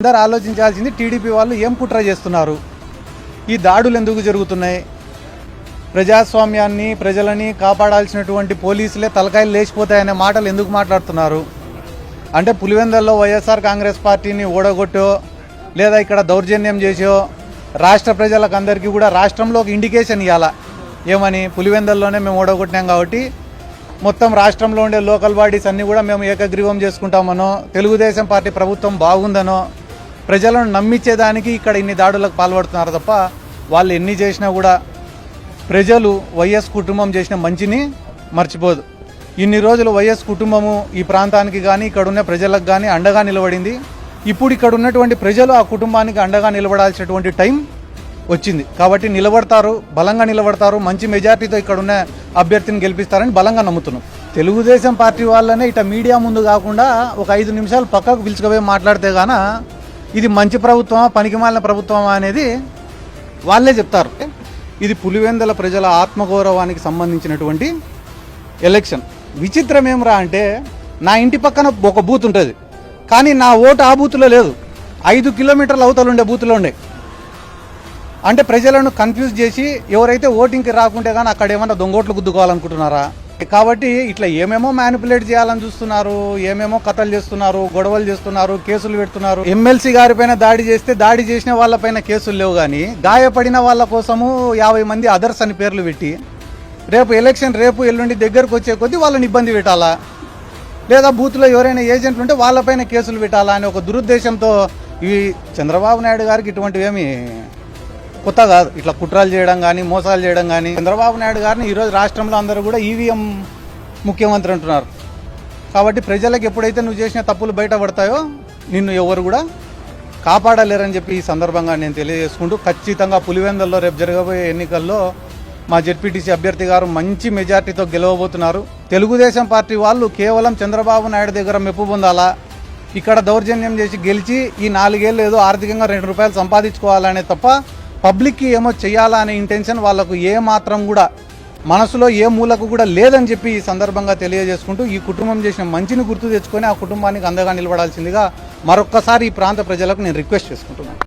అందరు ఆలోచించాల్సింది టీడీపీ వాళ్ళు ఏం కుట్ర చేస్తున్నారు? ఈ దాడులు ఎందుకు జరుగుతున్నాయి? ప్రజాస్వామ్యాన్ని ప్రజలని కాపాడాల్సినటువంటి పోలీసులే తలకాయలు లేచిపోతాయనే మాటలు ఎందుకు మాట్లాడుతున్నారు? అంటే పులివెందల్లో వైఎస్ఆర్ కాంగ్రెస్ పార్టీని ఓడగొట్టో లేదా ఇక్కడ దౌర్జన్యం చేసో రాష్ట్ర ప్రజలకు అందరికీ కూడా రాష్ట్రంలో ఒక ఇండికేషన్ ఇవ్వాల ఏమని? పులివెందల్లోనే మేము ఓడగొట్టినాం కాబట్టి మొత్తం రాష్ట్రంలో ఉండే లోకల్ బాడీస్ అన్నీ కూడా మేము ఏకగ్రీవం చేసుకుంటామనో తెలుగుదేశం పార్టీ ప్రభుత్వం బాగుందనో ప్రజలను నమ్మించేదానికి ఇక్కడ ఇన్ని దాడులకు పాల్పడుతున్నారు తప్ప వాళ్ళు ఎన్ని చేసినా కూడా ప్రజలు వైఎస్ కుటుంబం చేసిన మంచిని మర్చిపోదు. ఇన్ని రోజులు వైఎస్ కుటుంబము ఈ ప్రాంతానికి కానీ ఇక్కడ ఉన్న ప్రజలకు కానీ అండగా నిలబడింది. ఇప్పుడు ఇక్కడ ఉన్నటువంటి ప్రజలు ఆ కుటుంబానికి అండగా నిలబడాల్సినటువంటి టైం వచ్చింది. కాబట్టి నిలబడతారు బలంగా నిలబడతారు మంచి మెజార్టీతో ఇక్కడ ఉన్న అభ్యర్థిని గెలిపిస్తారని బలంగా నమ్ముతున్నాం. తెలుగుదేశం పార్టీ వాళ్ళనే ఇట మీడియా ముందు కాకుండా ఒక ఐదు నిమిషాలు పక్కకు పిలుచుకుపోయి మాట్లాడితే గాన ఇది మంచి ప్రభుత్వమా పనికిమాలిన ప్రభుత్వమా అనేది వాళ్ళే చెప్తారు. ఇది పులివెందల ప్రజల ఆత్మగౌరవానికి సంబంధించినటువంటి ఎలక్షన్. విచిత్రం ఏమరా అంటే నా ఇంటి పక్కన ఒక బూత్ ఉంటుంది. కానీ నా ఓటు ఆ బూత్లో లేదు. ఐదు కిలోమీటర్ల అవతలు ఉండే బూత్లో ఉండే. అంటే ప్రజలను కన్ఫ్యూజ్ చేసి ఎవరైతే ఓటింగ్కి రాకుంటే కానీ అక్కడ ఏమన్నా దొంగోట్లు గుద్దుకోవాలనుకుంటున్నారా? కాబట్టి ఇట్లా ఏమేమో మ్యానిపులేట్ చేయాలని చూస్తున్నారు ఏమేమో కథలు చేస్తున్నారు గొడవలు చేస్తున్నారు కేసులు పెడుతున్నారు. ఎమ్మెల్సీ గారి పైన దాడి చేస్తే దాడి చేసిన వాళ్ళపైన కేసులు లేవు కానీ గాయపడిన వాళ్ళ కోసము యాభై మంది అదర్స్ అని పేర్లు పెట్టి రేపు ఎలక్షన్ రేపు ఎల్లుండి దగ్గరకు వచ్చే కొద్దీ వాళ్ళని ఇబ్బంది పెట్టాలా? లేదా బూత్లో ఎవరైనా ఏజెంట్లు ఉంటే వాళ్ళపైన కేసులు పెట్టాలా? అని ఒక దురుద్దేశంతో ఇవి చంద్రబాబు నాయుడు గారికి ఇటువంటివి ఏమి కొత్త కాదు. ఇట్లా కుట్రాలు చేయడం కానీ మోసాలు చేయడం కానీ చంద్రబాబు నాయుడు గారిని ఈరోజు రాష్ట్రంలో అందరూ కూడా ఈవీఎం ముఖ్యమంత్రి అంటున్నారు. కాబట్టి ప్రజలకు ఎప్పుడైతే నువ్వు చేసిన తప్పులు బయటపడతాయో నిన్ను ఎవరు కూడా కాపాడలేరని చెప్పి ఈ సందర్భంగా నేను తెలియజేసుకుంటూ ఖచ్చితంగా పులివెందల్లో రేపు జరగబోయే ఎన్నికల్లో మా జెడ్పీటీసీ అభ్యర్థి గారు మంచి మెజార్టీతో గెలవబోతున్నారు. తెలుగుదేశం పార్టీ వాళ్ళు కేవలం చంద్రబాబు నాయుడు దగ్గర మెప్పు పొందాలా? ఇక్కడ దౌర్జన్యం చేసి గెలిచి ఈ నాలుగేళ్ళు ఏదో ఆర్థికంగా రెండు రూపాయలు సంపాదించుకోవాలనే తప్ప పబ్లిక్కి ఏమో చేయాలా అనే ఇంటెన్షన్ వాళ్ళకు ఏ మాత్రం కూడా మనసులో ఏ మూలకు కూడా లేదని చెప్పి ఈ సందర్భంగా తెలియజేసుకుంటూ ఈ కుటుంబం చేసిన మంచిని గుర్తు తెచ్చుకొని ఆ కుటుంబానికి అందగా నిలబడాల్సిందిగా మరొక్కసారి ఈ ప్రాంత ప్రజలకు నేను రిక్వెస్ట్ చేసుకుంటున్నాను.